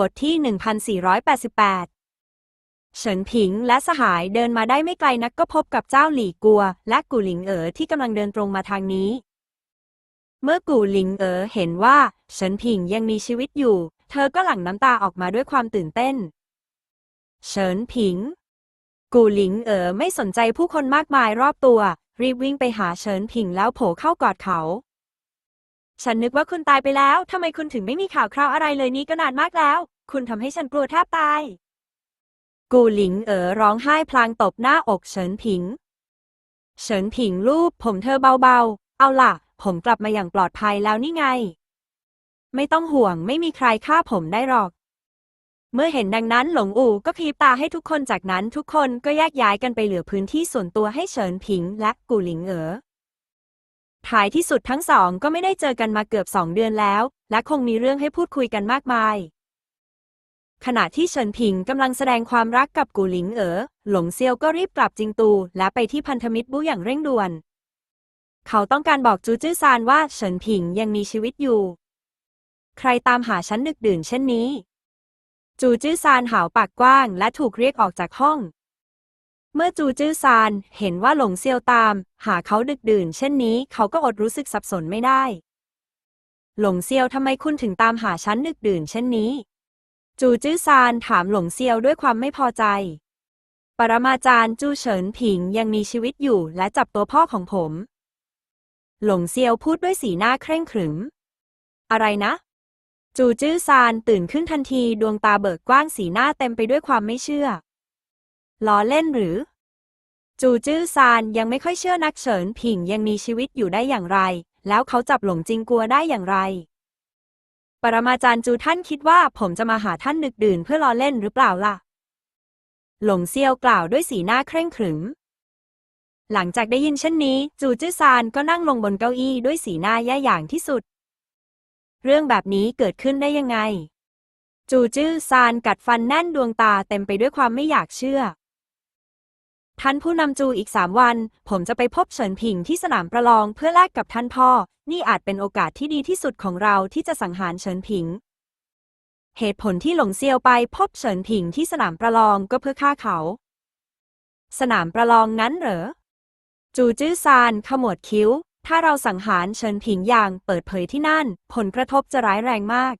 บทที่ 1488 เฉินผิงและสหายเดินมาได้ไม่ไกลนักก็พบกับเจ้าหลี่กัว และกูหลิงเอ๋อที่กำลังเดินตรงมาทางนี้ เมื่อกูหลิงเอ๋อเห็นว่าเฉินผิงยังมีชีวิตอยู่ เธอก็หลั่งน้ำตาออกมาด้วยความตื่นเต้น เฉินผิง กูหลิงเอ๋อไม่สนใจผู้คนมากมายรอบตัว รีบวิ่งไปหาเฉินผิงแล้วโผล่เข้ากอดเขา ฉันนึกว่าคุณตายไปแล้ว ทำไมคุณถึงไม่มีข่าวคราวอะไรเลยนี่ก็นานมากแล้ว คุณทำให้ฉันกลัวแทบตาย กูหลิงเอ๋อร้องไห้พลางตบหน้าอกเฉินผิง เฉินผิงลูบผมเธอเบาๆ เอาล่ะ ผมกลับมาอย่างปลอดภัยแล้วนี่ไง ไม่ต้องห่วงไม่มีใครฆ่าผมได้หรอก เมื่อเห็นดังนั้นหลงอู่ก็พริบตาให้ทุกคนจากนั้นทุกคนก็แยกย้ายกันไปเหลือพื้นที่ส่วนตัวให้เฉินผิงและกูหลิงเอ๋อ ท้ายที่สุดทั้งสองก็ไม่ได้เจอกันมาเกือบสองเดือนแล้ว และคงมีเรื่องให้พูดคุยกันมากมาย ขณะที่เฉินผิงกำลังแสดงความรักกับกูหลิงเอ๋อหลงเซียวก็รีบกลับจิงตู และไปที่พันธมิตรบูอย่างเร่งด่วน เขาต้องการบอกจูจื้อซานว่าเฉินผิงยังมีชีวิตอยู่ ใครตามหาฉันดึกดื่นเช่นนี้ จูจื้อซานหาวปากกว้าง และถูกเรียกออกจากห้อง เมื่อจูจื้อซานเห็นว่าหลงเซียวตาม หาเขาดึกดื่น เช่นนี้เขาก็อดรู้สึกสับสนไม่ได้ หลงเซียวทำไมคุณถึงตามหาฉันดึกดื่น เช่นนี้ จูจื้อซานถามหลงเซียวด้วยความไม่พอใจ ปรมาจารย์จูเฉินผิงยังมีชีวิตอยู่และจับตัวพ่อของผม หลงเซียวพูดด้วยสีหน้าเคร่งขรึม อะไรนะ จูจื้อซานตื่นขึ้นทันทีดวงตาเบิกกว้างสีหน้าเต็มไปด้วยความไม่เชื่อ ล้อเล่นหรือ จูจื้อซานยังไม่ค่อยเชื่อนักเฉินผิงยังมีชีวิตอยู่ได้อย่างไร แล้วเขาจับหลงจิงกัวได้อย่างไร ปรมาจารย์จูท่านคิดว่าผมจะมาหาท่านดึกดื่นเพื่อล้อเล่นหรือเปล่าล่ะ หลงเซียวกล่าวด้วยสีหน้าเคร่งขรึม หลังจากได้ยินเช่นนี้ จูจื้อซานก็นั่งลงบนเก้าอี้ด้วยสีหน้าแย่อย่างที่สุด เรื่องแบบนี้เกิดขึ้นได้ยังไงจูจื้อซานกัดฟันแน่นดวงตาเต็มไปด้วยความไม่อยากเชื่อ ท่านผู้นำจูอีกสามวัน ผมจะไปพบเฉินผิงที่สนามประลองเพื่อแลกกับท่านพ่อ นี่อาจเป็นโอกาสที่ดีที่สุดของเราที่จะสังหารเฉินผิง เหตุผลที่หลงเซียวไปพบเฉินผิงที่สนามประลองก็เพื่อฆ่าเขา สนามประลองงั้นเหรอ จูจื้อซานขมวดคิ้ว ถ้าเราสังหารเฉินผิงอย่างเปิดเผยที่นั่น ผลกระทบจะร้ายแรงมาก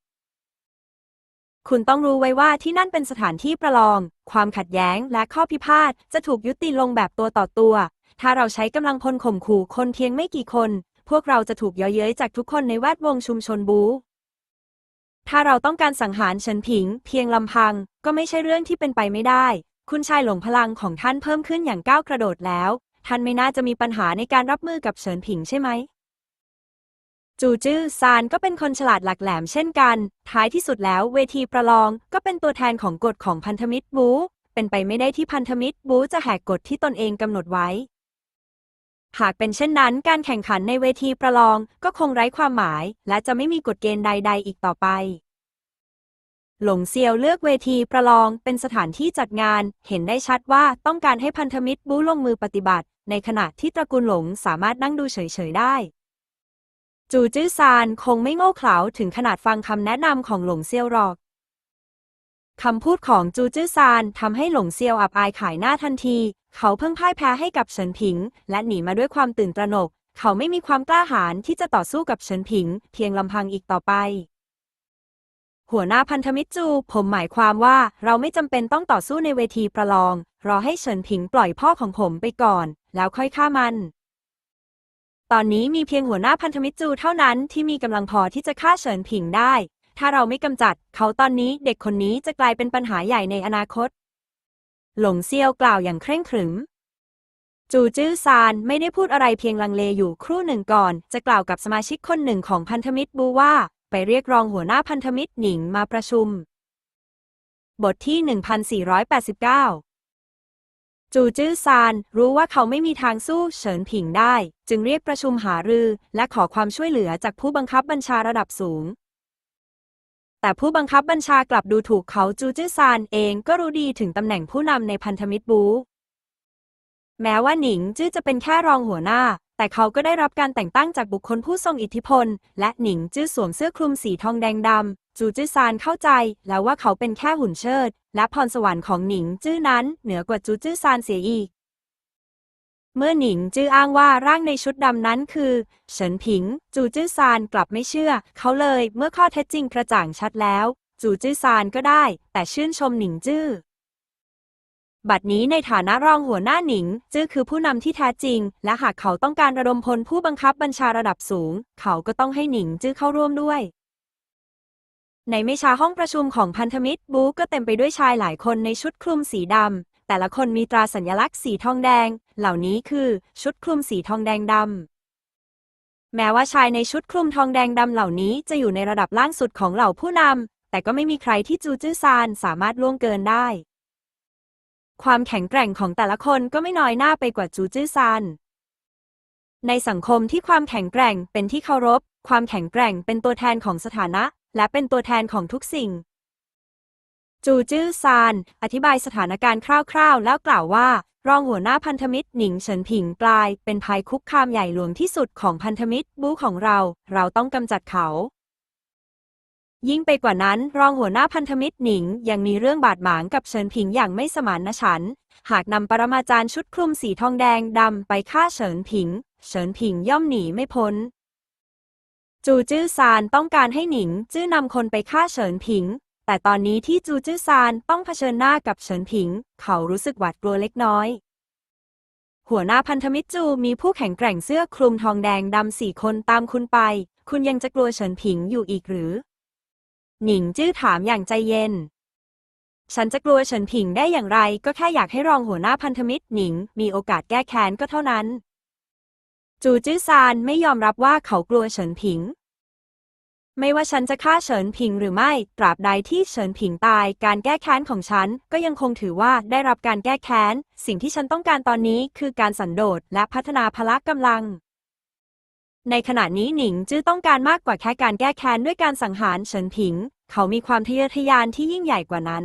คุณต้องรู้ไว้ว่าที่นั่นเป็นสถานที่ประลอง ความขัดแย้งและข้อพิพาทจะถูกยุติลงแบบตัวต่อตัว ถ้าเราใช้กำลังพลข่มขู่คนเพียงไม่กี่คน พวกเราจะถูกเย้ยเย้ยจากทุกคนในแวดวงชุมชนบูถ้าเราต้องการสังหารเฉินผิง เพียงลำพัง ก็ไม่ใช่เรื่องที่เป็นไปไม่ได้ คุณชายหลงพลังของท่านเพิ่มขึ้นอย่างก้าวกระโดดแล้ว ท่านไม่น่าจะมีปัญหาในการรับมือกับเฉินผิงใช่ไหม จูจื้อซานก็เป็นคนฉลาดหลักแหลมเช่นกัน ท้ายที่สุดแล้วเวทีประลองก็เป็นตัวแทนของกฎของพันธมิตรบู เป็นไปไม่ได้ที่พันธมิตรบูจะแหกกฎที่ตนเองกำหนดไว้ หากเป็นเช่นนั้น การแข่งขันในเวทีประลองก็คงไร้ความหมาย และจะไม่มีกฎเกณฑ์ใด ๆ อีกต่อไป หลงเซียวเลือกเวทีประลองเป็นสถานที่จัดงาน เห็นได้ชัดว่าต้องการให้พันธมิตรบูลงมือปฏิบัติ ในขณะที่ตระกูลหลงสามารถนั่งดูเฉยๆได้ จูจื้อซานคงไม่โง่เขลาถึงขนาดฟังคำแนะนำของหลงเซียวหรอก คำพูดของจูจื้อซานทำให้หลงเซียวอับอายขายหน้าทันที เขาเพิ่งพ่ายแพ้ให้กับเฉินผิง และหนีมาด้วยความตื่นตระหนก เขาไม่มีความกล้าหาญที่จะต่อสู้กับเฉินผิง เพียงลำพังอีกต่อไป หัวหน้าพันธมิตรจู ผมหมายความว่าเราไม่จำเป็นต้องต่อสู้ในเวทีประลอง รอให้เฉินผิงปล่อยพ่อของผมไปก่อน แล้วค่อยฆ่ามัน ตอนนี้มีเพียงหัวหน้าพันธมิตรจูเท่านั้นที่มีกำลังพอที่จะฆ่าเฉินผิงได้ ถ้าเราไม่กำจัด เขาตอนนี้เด็กคนนี้จะกลายเป็นปัญหาใหญ่ในอนาคต หลงเซียวกล่าวอย่างเคร่งขรึม จูจื้อซานไม่ได้พูดอะไรเพียงลังเลอยู่ครู่หนึ่งก่อน จะกล่าวกับสมาชิกคนหนึ่งของพันธมิตรบูว่า ไปเรียกรองหัวหน้าพันธมิตรหนิงมาประชุม บทที่ 1489 จูจื้อซานรู้ว่าเขาไม่มีทางสู้เฉินผิงได้ จึงเรียกประชุมหารือ และขอความช่วยเหลือจากผู้บังคับบัญชาระดับสูง แต่ผู้บังคับบัญชากลับดูถูกเขาจูจื้อซานเองก็รู้ดีถึงตำแหน่งผู้นำในพันธมิตรบูแม้ว่าหนิงจื้อจะเป็นแค่รองหัวหน้า แต่เขาก็ได้รับการแต่งตั้งจากบุคคลผู้ทรงอิทธิพล และหนิงจื้อสวมเสื้อคลุมสีทองแดงดำ จูจื้อซานเข้าใจแล้วว่าเขาเป็นแค่หุ่นเชิด และพรสวรรค์ของหนิงจื้อนั้นเหนือกว่าจูจื้อซานเสียอีก เมื่อหนิงจื้ออ้างว่าร่างในชุดดำนั้นคือ เฉินผิง จูจื้อซานกลับไม่เชื่อ เขาเลยเมื่อข้อเท็จจริงกระจ่างชัดแล้ว จูจื้อซานก็ได้ แต่ชื่นชมหนิงจื้อบัดนี้ในฐานะรองหัวหน้าหนิง จื้อคือผู้นำที่แท้จริง และหากเขาต้องการระดมพลผู้บังคับบัญชาระดับสูง เขาก็ต้องให้หนิงจื้อเข้าร่วมด้วย ในไม่ช้าห้องประชุมของพันธมิตรบูก็เต็มไปด้วยชายหลายคนในชุดคลุมสีดำ แต่ละคนมีตราสัญลักษณ์สีทองแดง เหล่านี้คือชุดคลุมสีทองแดงดำ แม้ว่าชายในชุดคลุมทองแดงดำเหล่านี้จะอยู่ในระดับล่างสุดของเหล่าผู้นำ แต่ก็ไม่มีใครที่จูจื้อซานสามารถล่วงเกินได้ ความแข็งแกร่งของแต่ละคนก็ไม่น้อยหน้าไปกว่าจูจื้อซาน ในสังคมที่ความแข็งแกร่งเป็นที่เคารพ ความแข็งแกร่งเป็นตัวแทนของสถานะ และเป็นตัวแทนของทุกสิ่ง จูจื้อซาน อธิบายสถานการณ์คร่าวๆ แล้วกล่าวว่า รองหัวหน้าพันธมิตรหนิงเฉินผิงกลาย เป็นภัยคุกคามใหญ่หลวงที่สุดของพันธมิตรบูของเรา เราต้องกำจัดเขายิ่งไปกว่านั้น รองหัวหน้าพันธมิตรหนิง ยังมีเรื่องบาดหมางกับเฉินผิงอย่างไม่สมานฉันท์หากนำปรมาจารย์ชุดคลุมสีทองแดงดำไปฆ่าเฉินผิง เฉินผิงย่อมหนีไม่พ้น จูจื้อซานต้องการให้หนิง จื้อนำคนไปฆ่าเฉินผิง แต่ตอนนี้ที่จูจื้อซานต้องเผชิญหน้ากับเฉินผิง เขารู้สึกหวาดกลัวเล็กน้อย หัวหน้าพันธมิตรจูมีผู้แข็งแกร่งเสื้อคลุมทองแดงดำสี่คนตามคุณไป คุณยังจะกลัวเฉินผิงอยู่อีกหรือ หนิงจื้อถามอย่างใจเย็น ฉันจะกลัวเฉินผิงได้อย่างไร ก็แค่อยากให้รองหัวหน้าพันธมิตรหนิง มีโอกาสแก้แค้นก็เท่านั้น จูจื้อซานไม่ยอมรับว่าเขากลัวเฉินผิง ไม่ว่าฉันจะฆ่าเฉินผิงหรือไม่ ตราบใดที่เฉินผิงตาย การแก้แค้นของฉันก็ยังคงถือว่าได้รับการแก้แค้น สิ่งที่ฉันต้องการตอนนี้คือการสันโดษและพัฒนาพละกำลัง ในขณะนี้หนิงจื้อต้องการมากกว่าแค่การแก้แค้นด้วยการสังหารเฉินผิง เขามีความทะเยอทะยานที่ยิ่งใหญ่กว่านั้น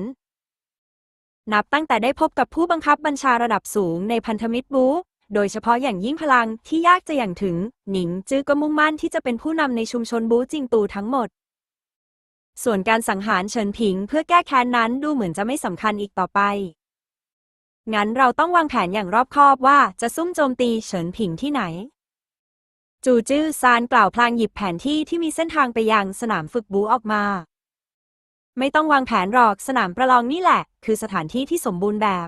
นับตั้งแต่ได้พบกับผู้บังคับบัญชาระดับสูงในพันธมิตรบู โดยเฉพาะอย่างยิ่งพลังที่ยากจะอย่างถึง หนิงจื้อก็มุ่งมั่นที่จะเป็นผู้นำในชุมชนบูจิงตูทั้งหมด ส่วนการสังหารเฉินผิงเพื่อแก้แค้นนั้นดูเหมือนจะไม่สำคัญอีกต่อไป งั้นเราต้องวางแผนอย่างรอบคอบว่าจะซุ่มโจมตีเฉินผิงที่ไหน จูจื้อซานกล่าวพลางหยิบแผนที่ที่มีเส้นทางไปยังสนามฝึกบูออกมา ไม่ต้องวางแผนหรอกสนามประลองนี่แหละ คือสถานที่ที่สมบูรณ์แบบ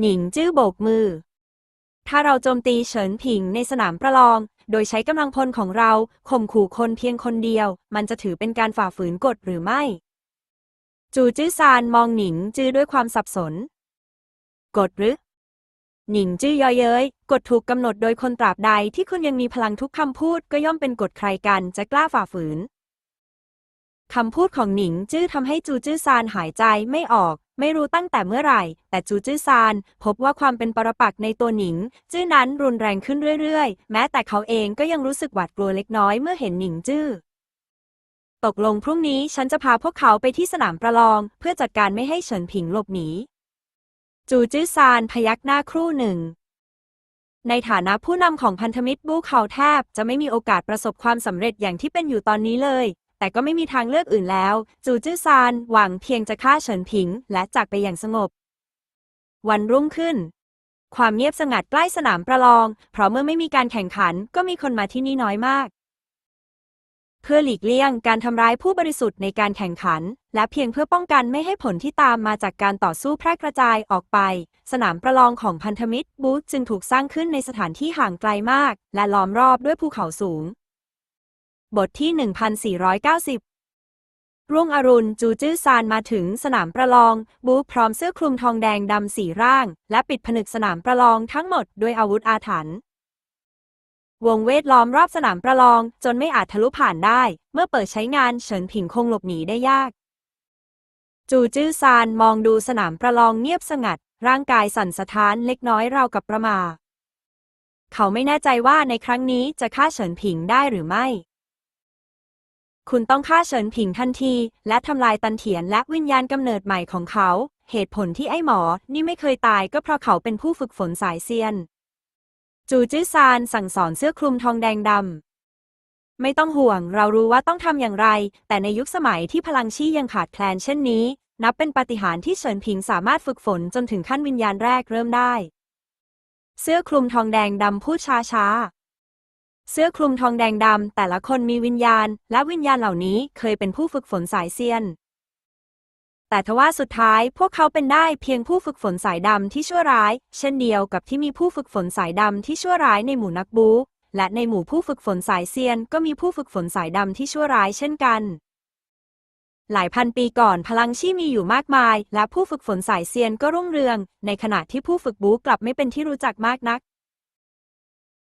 หนิงจื้อโบกมือ ถ้าเราโจมตีเฉินผิงในสนามประลอง โดยใช้กำลังพลของเราข่มขู่คนเพียงคนเดียว มันจะถือเป็นการฝ่าฝืนกฎหรือไม่ จูจื้อซานมองหนิงจื้อด้วยความสับสน กฎหรือ หนิงจื้อยอเย้ย กฎถูกกำหนดโดยคนตราบใดที่คุณยังมีพลังทุกคำพูดก็ย่อมเป็นกฎใครกันจะกล้าฝ่าฝืนคำพูดของหนิงจื้อทำให้จูจื้อซานหายใจไม่ออก ไม่รู้ตั้งแต่เมื่อไหร่ แต่จูจื้อซาน พบว่าความเป็นปรปักษ์ในตัวหนิง จื้อนั้นรุนแรงขึ้นเรื่อยๆ แม้แต่เขาเองก็ยังรู้สึกหวาดกลัวเล็กน้อยเมื่อเห็นหนิงจื้อตกลงพรุ่งนี้ฉันจะพาพวกเขาไปที่สนามประลอง เพื่อจัดการไม่ให้เฉินผิงหลบหนี จูจื้อซานพยักหน้าครู่หนึ่ง ในฐานะผู้นำของพันธมิตรบูเขาแทบจะไม่มีโอกาสประสบความสำเร็จอย่างที่เป็นอยู่ตอนนี้เลย แต่ก็ไม่มีทางเลือกอื่นแล้ว จูจื้อซานหวังเพียงจะฆ่าเฉินผิง และจากไปอย่างสงบ วันรุ่งขึ้น ความเงียบสงัดใกล้สนามประลอง เพราะเมื่อไม่มีการแข่งขันก็มีคนมาที่นี่น้อยมาก เพื่อหลีกเลี่ยงการทำร้ายผู้บริสุทธิ์ในการแข่งขัน และเพียงเพื่อป้องกันไม่ให้ผลที่ตามมาจากการต่อสู้แพร่กระจายออกไป สนามประลองของพันธมิตรบูธจึงถูกสร้างขึ้นในสถานที่ห่างไกลมาก และล้อมรอบด้วยภูเขาสูง บทที่ 1490รุ่งอรุณจูจื้อซานมาถึงสนามประลอง บูธพร้อมเสื้อคลุมทองแดงดำสีร่าง และปิดผนึกสนามประลองทั้งหมดด้วยอาวุธอาถรรพ์วงเวทล้อมรอบสนามประลองจนไม่อาจทะลุผ่านได้ เมื่อเปิดใช้งานเฉินผิงคงหลบหนีได้ยาก จูจื้อซานมองดูสนามประลองเงียบสงัด ร่างกายสั่นสะท้านเล็กน้อยราวกับประมา เขาไม่แน่ใจว่าในครั้งนี้จะฆ่าเฉินผิงได้หรือไม่ คุณต้องฆ่าเฉินผิงทันที และทำลายตันเถียนและวิญญาณกำเนิดใหม่ของเขา เหตุผลที่ไอ้หมอ นี่ไม่เคยตายก็เพราะเขาเป็นผู้ฝึกฝนสายเซียน จูจื้อซานสั่งสอนเสื้อคลุมทองแดงดำ ไม่ต้องห่วง เรารู้ว่าต้องทำอย่างไร แต่ในยุคสมัยที่พลังชี่ยังขาดแคลนเช่นนี้ นับเป็นปาฏิหาริย์ที่เฉินผิงสามารถฝึกฝนจนถึงขั้นวิญญาณแรกเริ่มได้ เสื้อคลุมทองแดงดำพูดช้าช้าๆ เสื้อคลุมทองแดงดำแต่ละคนมีวิญญาณ และวิญญาณเหล่านี้เคยเป็นผู้ฝึกฝนสายเซียน แต่ทว่าสุดท้ายพวกเขาเป็นได้เพียงผู้ฝึกฝนสายดำที่ชั่วร้าย เช่นเดียวกับที่มีผู้ฝึกฝนสายดำที่ชั่วร้ายในหมู่นักบูและในหมู่ผู้ฝึกฝนสายเซียน ก็มีผู้ฝึกฝนสายดำที่ชั่วร้ายเช่นกัน หลายพันปีก่อนพลังชี่มีอยู่มากมาย และผู้ฝึกฝนสายเซียนก็รุ่งเรือง ในขณะที่ผู้ฝึกบู๊กลับไม่เป็นที่รู้จักมากนัก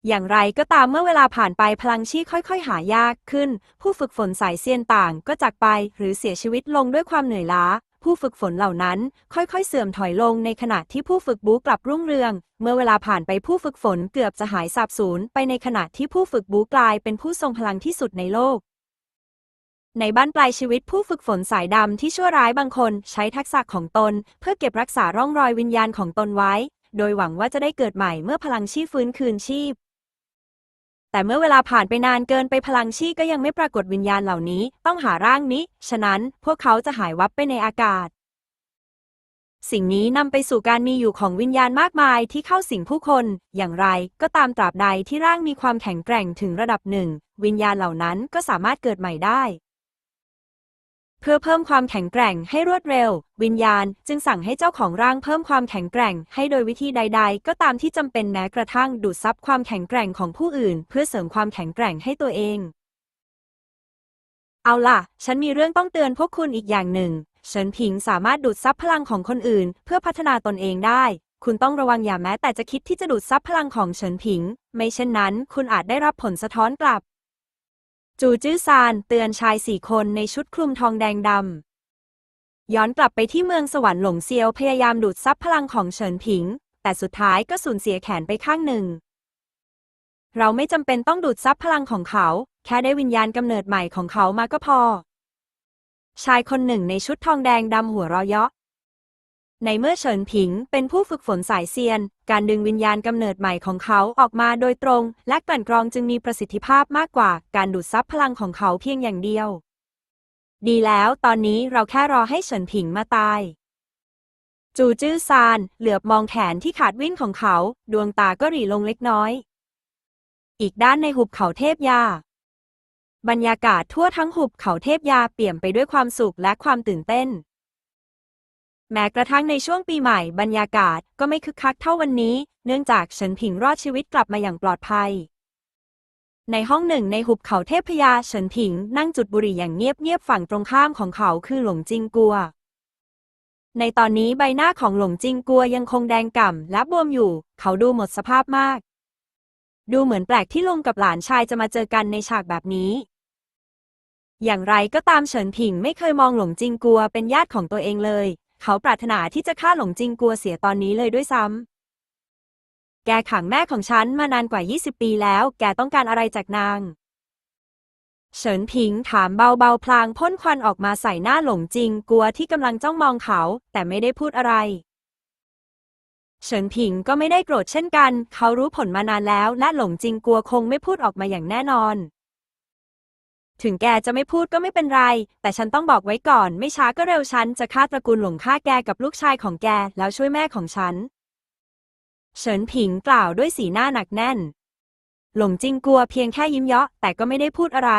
อย่างไรก็ตามเมื่อเวลาผ่านไปพลังชี่ค่อยๆ หายากขึ้น ผู้ฝึกฝนสายเซียนต่างก็จากไปหรือเสียชีวิตลงด้วยความเหนื่อยล้า ผู้ฝึกฝนเหล่านั้น ค่อยๆ เสื่อมถอยลงในขณะที่ผู้ฝึกบู๊กลับรุ่งเรือง เมื่อเวลาผ่านไปผู้ฝึกฝนเกือบจะหายสาบสูญไปในขณะที่ผู้ฝึกบู๊กลายเป็นผู้ทรงพลังที่สุดในโลกในบ้านปลายชีวิตผู้ฝึกฝนสายดำที่ชั่วร้ายบางคน ใช้ทักษะของตน เพื่อเก็บรักษาร่องรอยวิญญาณของตนไว้ โดยหวังว่าจะได้เกิดใหม่เมื่อพลังชีพฟื้นคืนชีพ แต่เมื่อเวลาผ่านไปนานเกินไปพลังชีก็ยังไม่ปรากฏวิญญาณเหล่านี้ ต้องหาร่างนี้ ฉะนั้นพวกเขาจะหายวับไปในอากาศ สิ่งนี้นำไปสู่การมีอยู่ของวิญญาณมากมายที่เข้าสิงผู้คน อย่างไรก็ตามตราบใดที่ร่างมีความแข็งแกร่งถึงระดับหนึ่ง วิญญาณเหล่านั้นก็สามารถเกิดใหม่ได้ พื่อเพิ่มความแข็งแกร่งให้รวดเร็ว วิญญาณจึงสั่งให้เจ้าของร่างเพิ่มความแข็งแกร่ง ให้โดยวิธีใด ๆ ก็ตามที่จำเป็นแม้กระทั่งดูดซับความแข็งแกร่งของผู้อื่น เพื่อเสริมความแข็งแกร่งให้ตัวเอง เอาล่ะ ฉันมีเรื่องต้องเตือนพวกคุณอีกอย่างหนึ่ง เฉินผิงสามารถดูดซับพลังของคนอื่น เพื่อพัฒนาตนเองได้ คุณต้องระวังอย่าแม้แต่จะคิดที่จะดูดซับพลังของเฉินผิง ไม่เช่นนั้น คุณอาจได้รับผลสะท้อนกลับ จูจื้อซานเตือนชายสี่คนในชุดคลุมทองแดงดำ ย้อนกลับไปที่เมืองสวรรค์หลงเซียวพยายามดูดซับพลังของเฉินผิง แต่สุดท้ายก็สูญเสียแขนไปข้างหนึ่ง เราไม่จำเป็นต้องดูดซับพลังของเขา แค่ได้วิญญาณกำเนิดใหม่ของเขามาก็พอ ชายคนหนึ่งในชุดทองแดงดำหัวเราะเยาะ ในเมื่อเฉินผิงเป็นผู้ฝึกฝนสายเซียน การดึงวิญญาณกำเนิดใหม่ของเขาออกมาโดยตรง และกลั่นกรองจึงมีประสิทธิภาพมากกว่าการดูดซับพลังของเขาเพียงอย่างเดียว ดีแล้วตอนนี้เราแค่รอให้เฉินผิงมาตาย จูจื้อซานเหลือบมองแขนที่ขาดวิ่นของเขา ดวงตาก็หรี่ลงเล็กน้อย อีกด้านในหุบเขาเทพยา บรรยากาศทั่วทั้งหุบเขาเทพยาเปี่ยมไปด้วยความสุขและความตื่นเต้น แม้กระทั่งในช่วงปีใหม่บรรยากาศก็ไม่คึกคักเท่าวันนี้ เนื่องจากเฉินผิงรอดชีวิตกลับมาอย่างปลอดภัย ในห้องหนึ่งในหุบเขาเทพยาเฉินผิงนั่งจุดบุหรี่อย่างเงียบๆฝั่งตรงข้ามของเขาคือหลงจิงกัว ในตอนนี้ใบหน้าของหลงจิงกัวยังคงแดงก่ำและบวมอยู่ เขาดูหมดสภาพมาก ดูเหมือนแปลกที่ลุงกับหลานชายจะมาเจอกันในฉากแบบนี้อย่างไรก็ตามเฉินผิงไม่เคยมองหลงจิงกัวเป็นญาติของตัวเองเลย เขาปรารถนาที่จะฆ่าหลงจิงกัวเสียตอนนี้เลยด้วยซ้ำ แกขังแม่ของฉันมานานกว่า 20 ปีแล้ว แกต้องการอะไรจากนาง เฉินผิงถามเบาๆพลางพ่นควันออกมาใส่หน้าหลงจิงกัวที่กำลังจ้องมองเขา แต่ไม่ได้พูดอะไรเฉินผิงก็ไม่ได้โกรธเช่นกัน เขารู้ผลมานานแล้ว และหลงจิงกัวคงไม่พูดออกมาอย่างแน่นอน ถึงแกจะไม่พูดก็ไม่เป็นไร แต่ฉันต้องบอกไว้ก่อน ไม่ช้าก็เร็วฉันจะฆ่าตระกูลหลงฆ่าแกกับลูกชายของแกแล้วช่วยแม่ของฉัน เฉินผิงกล่าวด้วยสีหน้าหนักแน่น หลงจิงกลัวเพียงแค่ยิ้มเยาะแต่ก็ไม่ได้พูดอะไร